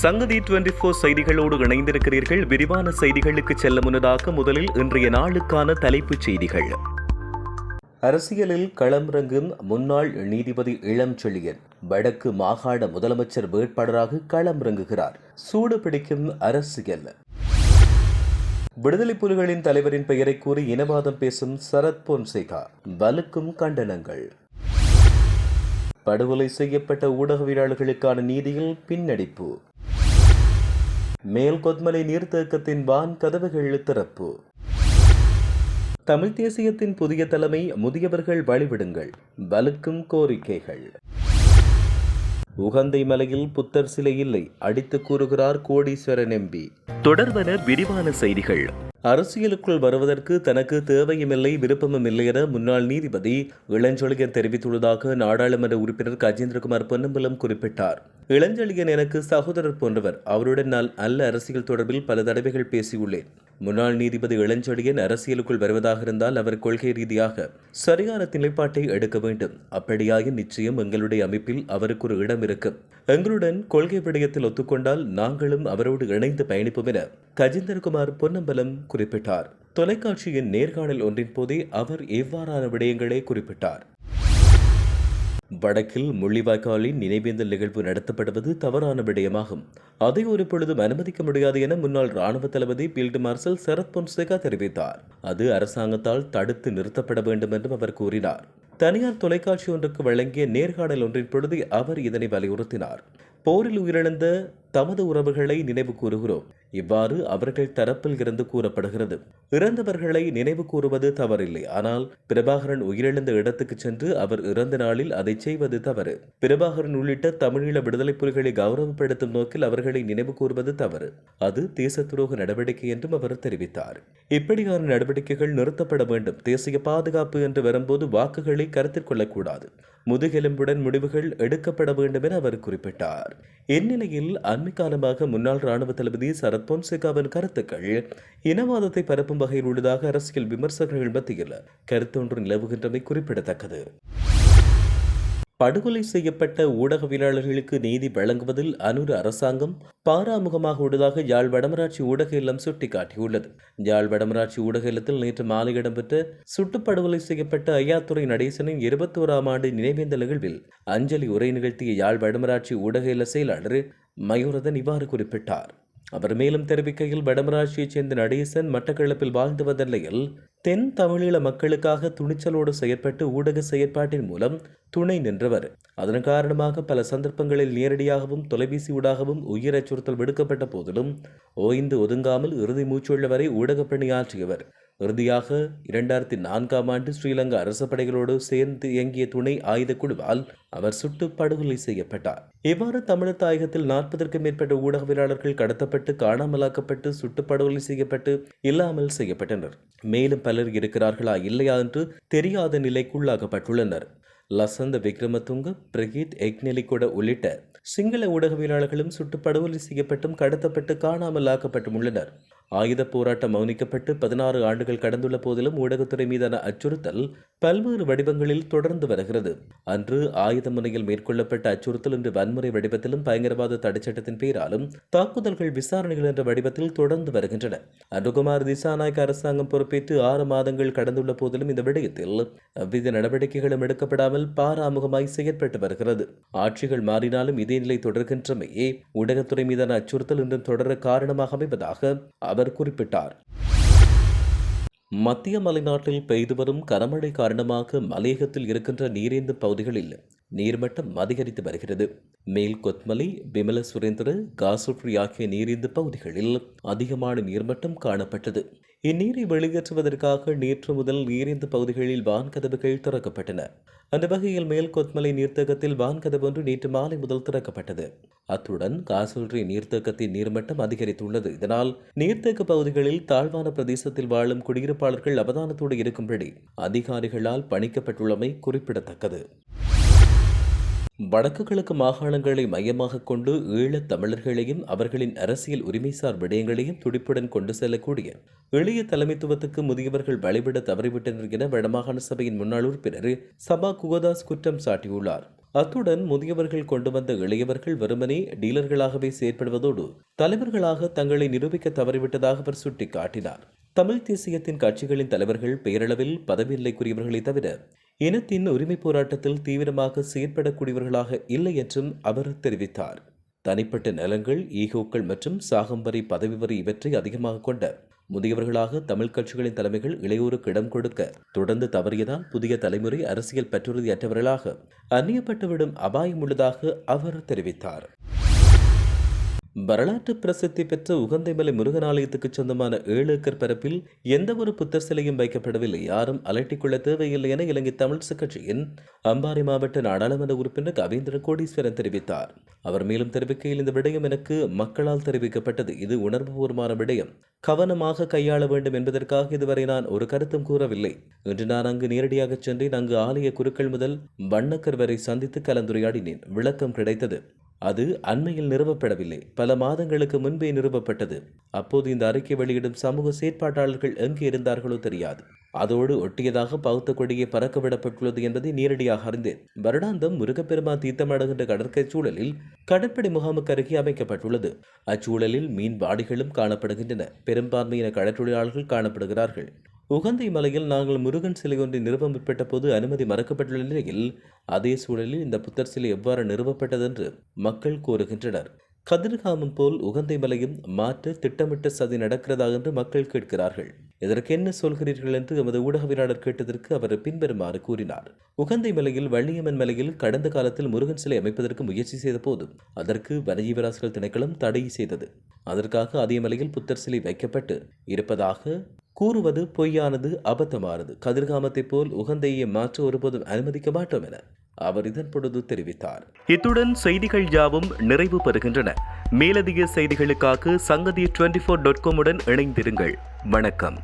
சங்கதி twenty four செய்திகளோடு இணைந்திருக்கிறீர்கள். விரிவான செய்திகளுக்கு செல்ல முன்னதாக முதலில் இன்றைய நாளுக்கான தலைப்புச் செய்திகள். அரசியலில் களமிறங்கும் முன்னாள் நீதிபதி இளம் செழியன் வடக்கு மாகாண முதலமைச்சர் வேட்பாளராக களமிறங்குகிறார் சூடு பிடிக்கும் அரசியல். விடுதலை புலிகளின் தலைவரின் பெயரை கூறி இனவாதம் பேசும் சரத் பொன்சேகா வலுக்கும் கண்டனங்கள். படுகொலை செய்யப்பட்ட ஊடகவியலாளர்களுக்கான நீதியில் பின்னடிப்பு. மேல் கொத்மலை நீர்த்தேக்கத்தின் வான் கதவுகள் திறப்பு. தமிழ் தேசியத்தின் புதிய தலைமை முதியவர்கள் வழிவிடுங்கள். வலுக்கும் கோரிக்கைகள். உகந்தை மலையில் புத்தர் சிலை இல்லை அடித்து கூறுகிறார் கோடீஸ்வரன் எம்பி. தொடர்வன விரிவான செய்திகள். அரசியலுக்குள் வருவதற்கு தனக்கு தேவையுமில்லை விருப்பமும் இல்லை என முன்னாள் நீதிபதி இளஞ்சொலியன் தெரிவித்துள்ளதாக நாடாளுமன்ற உறுப்பினர் கஜேந்திரகுமார் பொன்னம்பலம் குறிப்பிட்டார். இளஞ்செழியன் எனக்கு சகோதரர் போன்றவர். அவருடன் நான் நல்ல அரசியல் தொடர்பில் பல தடவைகள் பேசியுள்ளேன். முன்னாள் நீதிபதி இளஞ்செழியன் அரசியலுக்குள் வருவதாக இருந்தால் அவர் கொள்கை ரீதியாக சரியான நிலைப்பாட்டை எடுக்க வேண்டும். அப்படியாக நிச்சயம் எங்களுடைய அமைப்பில் அவருக்கு ஒரு இடம் இருக்கும் எங்களுடன் கொள்கை விடயத்தில் ஒத்துக்கொண்டால் நாங்களும் அவரோடு இணைந்து பயணிப்போம் என கஜேந்திரகுமார் பொன்னம்பலம் குறிப்பிட்டார். தொலைக்காட்சியின் நேர்காணல் ஒன்றின் போதே அவர் இவ்வாறான விடயங்களை குறிப்பிட்டார். வடக்கில் முள்ளிவாய்க்காலின் நினைவேந்தல் நிகழ்வு நடத்தப்படுவது தவறான விடயமாகும். அதை ஒரு பொழுதும் அனுமதிக்க முடியாது என முன்னாள் ராணுவ தளபதி பீல்டு மார்ஷல் சரத் பொன்சேகா தெரிவித்தார். அது அரசாங்கத்தால் தடுத்து நிறுத்தப்பட வேண்டும் என்றும் அவர் கூறினார். தனியார் தொலைக்காட்சி ஒன்றுக்கு வழங்கிய நேர்காணல் ஒன்றின் பொழுது அவர் இதனை வலியுறுத்தினார். போரில் உயிரிழந்த தமது உறவுகளை நினைவு கூறுகிறோம். இவ்வாறு அவர்கள் தரப்பில் இருந்து கூறப்படுகிறது. இறந்தவர்களை நினைவு கூறுவது தவறில்லை. ஆனால் பிரபாகரன் உயிரிழந்த இடத்துக்கு சென்று அவர் இறந்த நாளில் அதை செய்வது தவறு. பிரபாகரன் உள்ளிட்ட தமிழீழ விடுதலை புலிகளை கௌரவப்படுத்தும் நோக்கில் அவர்களை நினைவு கூறுவது தவறு. அது தேச துரோக நடவடிக்கை என்றும் அவர் தெரிவித்தார். இப்படியான நடவடிக்கைகள் நிறுத்தப்பட வேண்டும். தேசிய பாதுகாப்பு என்று வரும்போது வாக்குகளை கருத்தில் கொள்ளக்கூடாது. முதுகெலும்புடன் முடிவுகள் எடுக்கப்பட வேண்டும் என அவர் குறிப்பிட்டார். இந்நிலையில் அண்மைக்காலமாக முன்னாள் ராணுவ தளபதி சரத் பொன்சேகாவின் கருத்துக்கள் இனவாதத்தை பரப்பும் வகையில் உள்ளதாக அரசியல் விமர்சகர்கள் மத்தியில் கருத்தொன்று நிலவுகின்றமை குறிப்பிடத்தக்கது. படுகொலை செய்யப்பட்ட ஊடகவியலாளர்களுக்கு நீதி வழங்குவதில் அனுர் அரசாங்கம் பாராமுகமாக உள்ளதாக யாழ் வடமராட்சி ஊடக இல்லம் சுட்டிக்காட்டியுள்ளது. யாழ் வடமராட்சி ஊடக இல்லத்தில் நேற்று மாலை இடம்பெற்ற சுட்டுப்படுகொலை செய்யப்பட்ட ஐயாத்துறை நடேசனின் இருபத்தோராம் ஆண்டு நினைவேந்த நிகழ்வில் அஞ்சலி உரை நிகழ்த்திய யாழ் வடமராட்சி ஊடக இல்ல செயலாளர் மயூரதன் இவ்வாறு குறிப்பிட்டார். அவர் மேலும் தெரிவிக்கையில் வடமராட்சியைச் சேர்ந்த நடேசன் மட்டக்களப்பில் வாழ்ந்து வந்த நிலையில் தென் தமிழீழ மக்களுக்காக துணிச்சலோடு செயற்பட்டு ஊடக செயற்பாட்டின் மூலம் துணை நின்றவர். அதன் காரணமாக பல சந்தர்ப்பங்களில் நேரடியாகவும் தொலைபேசி ஊடாகவும் உயிர் அச்சுறுத்தல் விடுக்கப்பட்ட போதிலும் ஓய்ந்து ஒதுங்காமல் இறுதி மூச்சுள்ள வரை ஊடகப் பணியாற்றியவர் இறுதியாக இரண்டாயிரத்தி நான்காம் ஆண்டு ஸ்ரீலங்கா அரச படைகளோடு சேர்ந்து இயங்கிய துணை ஆயுத குழுவால் அவர் சுட்டு படுகொலை செய்யப்பட்டார். இவ்வாறு தமிழர் தாயகத்தில் நாற்பதற்கும் மேற்பட்ட ஊடகவியலாளர்கள் கடத்தப்பட்டு காணாமலாக்கப்பட்டு சுட்டு படுகொலை செய்யப்பட்டு இல்லாமல் செய்யப்பட்டனர். மேலும் பலர் இருக்கிறார்களா இல்லையா என்று தெரியாத நிலைக்குள்ளாக்கப்பட்டுள்ளனர். லசந்த விக்ரமதுங்க பிரகீத் எக்னெலிகொட உள்ளிட்ட சிங்கள ஊடகவியலாளர்களும் சுட்டு படுகொலை செய்யப்பட்டும் கடத்தப்பட்டு காணாமல் ஆக்கப்பட்டும் உள்ளனர். ஆயுத போராட்டம் மௌனிக்கப்பட்டு பதினாறு ஆண்டுகள் கடந்துள்ள போதிலும் ஊடகத்துறை மீதான அச்சுறுத்தல் பல்வேறு வடிவங்களில் தொடர்ந்து வருகிறது. அன்று ஆயுத முனையில் மேற்கொள்ளப்பட்ட அச்சுறுத்தல் இன்று வன்முறை வடிவத்திலும் பயங்கரவாத தடைச்சட்டத்தின் பெயராலும் தாக்குதல்கள் விசாரணைகள் என்ற வடிவத்தில் தொடர்ந்து வருகின்றன. அனுகுமார் திசாநாயக்க அரசாங்கம் பொறுப்பேற்று ஆறு மாதங்கள் கடந்துள்ள போதிலும் இந்த விடயத்தில் எவ்வித நடவடிக்கைகளும் எடுக்கப்படாமல் பாராமுகமாய் செயற்பட்டு வருகிறது. ஆட்சிகள் மாறினாலும் இதே நிலை தொடர்கின்றமையே ஊடகத்துறை மீதான அச்சுறுத்தல் இன்றும் தொடர காரணமாக அமைவதாக அவர் குறிப்பிட்டார். மத்திய மலைநாட்டில் பெய்து வரும் கனமழை காரணமாக மலையகத்தில் இருக்கின்ற நீரேந்து பகுதிகளில் நீர்மட்டம் அதிகரித்து வருகிறது. மேல் கொத்மலை விமல சுரேந்திர காசுப்ரி ஆகிய நீரேந்து பகுதிகளில் அதிகமான நீர்மட்டம் காணப்பட்டது. இந்நீரை வெளியேற்றுவதற்காக நேற்று முதல் நீரிந்த பகுதிகளில் வான்கதவுகள் திறக்கப்பட்டன. அந்த வகையில் மேல் கொத்மலை நீர்த்தேக்கத்தில் வான்கதவு ஒன்று நேற்று மாலை முதல் திறக்கப்பட்டது. அத்துடன் காசல்ரி நீர்த்தேக்கத்தின் நீர்மட்டம் அதிகரித்துள்ளது. இதனால் நீர்த்தேக்க பகுதிகளில் தாழ்வான பிரதேசத்தில் வாழும் குடியிருப்பாளர்கள் அவதானத்தோடு இருக்கும்படி அதிகாரிகளால் பணிக்கப்பட்டுள்ளமை குறிப்பிடத்தக்கது. வடக்கு கிழக்கு மாகாணங்களை மையமாக கொண்டு ஈழத் தமிழர்களையும் அவர்களின் அரசியல் உரிமைசார் விடயங்களையும் துடிப்புடன் கொண்டு செல்லக்கூடிய எளிய தலைமைத்துவத்துக்கு முதியவர்கள் வழிவிட தவறிவிட்டனர் என வடமாகாண சபையின் முன்னாள் உறுப்பினர் சபா குகதாஸ் குற்றம் சாட்டியுள்ளார். அத்துடன் முதியவர்கள் கொண்டு வந்த இளையவர்கள் வெறுமனே டீலர்களாகவே செயற்படுவதோடு தலைவர்களாக தங்களை நிரூபிக்க தவறிவிட்டதாக அவர் சுட்டிக்காட்டினார். தமிழ் தேசியத்தின் கட்சிகளின் தலைவர்கள் பெயரளவில் பதவியில்லைக்குரியவர்களை தவிர இனத்தின் உரிமை போராட்டத்தில் தீவிரமாக செயற்படக்கூடியவர்களாக இல்லை என்றும் அவர் தெரிவித்தார். தனிப்பட்ட நலங்கள் ஈகோக்கள் மற்றும் சாகம்பரி பதவி வரி இவற்றை அதிகமாக கொண்ட முதியவர்களாக தமிழ் கட்சிகளின் தலைமைகள் இளையோருக்கு இடம் கொடுக்க தொடர்ந்து தவறியதால் புதிய தலைமுறை அரசியல் பற்றுறுதியற்றவர்களாக அந்நியப்பட்டுவிடும் அபாயம் உள்ளதாக அவர் தெரிவித்தார். வரலாற்று பிரசித்தி பெற்ற உகந்தைமலை முருகன் ஆலயத்துக்கு சொந்தமான ஏழு ஏக்கர் பரப்பில் எந்த ஒரு புத்தர் சிலையும் வைக்கப்படவில்லை. யாரும் அலட்டிக்கொள்ள தேவையில்லை என இலங்கை தமிழ்சு கட்சியின் அம்பாறை மாவட்ட நாடாளுமன்ற உறுப்பினர் கவீந்திர கோடீஸ்வரன் தெரிவித்தார். அவர் மேலும் தெரிவிக்கையில் இந்த விடயம் எனக்கு மக்களால் தெரிவிக்கப்பட்டது. இது உணர்வுபூர்வமான விடயம். கவனமாக கையாள வேண்டும் என்பதற்காக இதுவரை நான் ஒரு கருத்தும் கூறவில்லை இன்று நான் அங்கு நேரடியாக சென்றேன். அங்கு ஆலய குருக்கள் முதல் வண்ணக்கர் வரை சந்தித்து கலந்துரையாடினேன். விளக்கம் கிடைத்தது. அது அண்மையில் நிறுவப்படவில்லை. பல மாதங்களுக்கு முன்பே நிறுவப்பட்டது. அப்போது இந்த அறிக்கை வெளியிடும் சமூக செயற்பாட்டாளர்கள் எங்கே இருந்தார்களோ தெரியாது. அதோடு ஒட்டியதாக பௌத்த கொடியை பறக்க விடப்பட்டுள்ளது என்பதை நேரடியாக அறிந்தேன். வருடாந்தம் முருகப்பெருமான் தீர்த்தமாடுகின்ற கடற்கரை சூழலில் கடற்படை முகாமுக்கு அருகே அமைக்கப்பட்டுள்ளது. அச்சூழலில் மீன் வாடிகளும் காணப்படுகின்றன. பெரும்பான்மையின கடற்றொழிலாளர்கள் காணப்படுகிறார்கள். உகந்தை மலையில் நாங்கள் முருகன் சிலை ஒன்றை நிறுவ முற்பட்ட போது அனுமதி மறக்கப்பட்டுள்ள நிலையில் அதே சூழலில் இந்த புத்தர் சிலை எவ்வாறு நிறுவப்பட்டதென்று மக்கள் கூறுகின்றனர். கதிர்காமம் போல் உகந்தை மலையும் மாற்ற திட்டமிட்ட சதி நடக்கிறதா என்று மக்கள் கேட்கிறார்கள். இதற்கு என்ன சொல்கிறீர்கள் என்று எமது ஊடகவியலாளர் கேட்டதற்கு அவர் பின்வருமாறு கூறினார். உகந்தை மலையில் வள்ளியம்மன் மலையில் கடந்த காலத்தில் முருகன் சிலை அமைப்பதற்கு முயற்சி செய்த போதும் அதற்கு வனஜீவராசிகள் திணைக்களம் தடை செய்தது. அதற்காக அதே மலையில் புத்தர் சிலை வைக்கப்பட்டு இருப்பதாக கூறுவது பொய்யானது அபத்தமானது. கதிர்காமத்தைப் போல் உகந்தையை மாற்ற ஒருபோதும் அனுமதிக்க மாட்டோம் என அவர் இதன் பொழுது தெரிவித்தார். இத்துடன் செய்திகள் யாவும் நிறைவு பெறுகின்றன. மேலதிக செய்திகளுக்காக சங்கதி டுவெண்டி ஃபோர் டாட் காமுடன் இணைந்திருங்கள். வணக்கம்.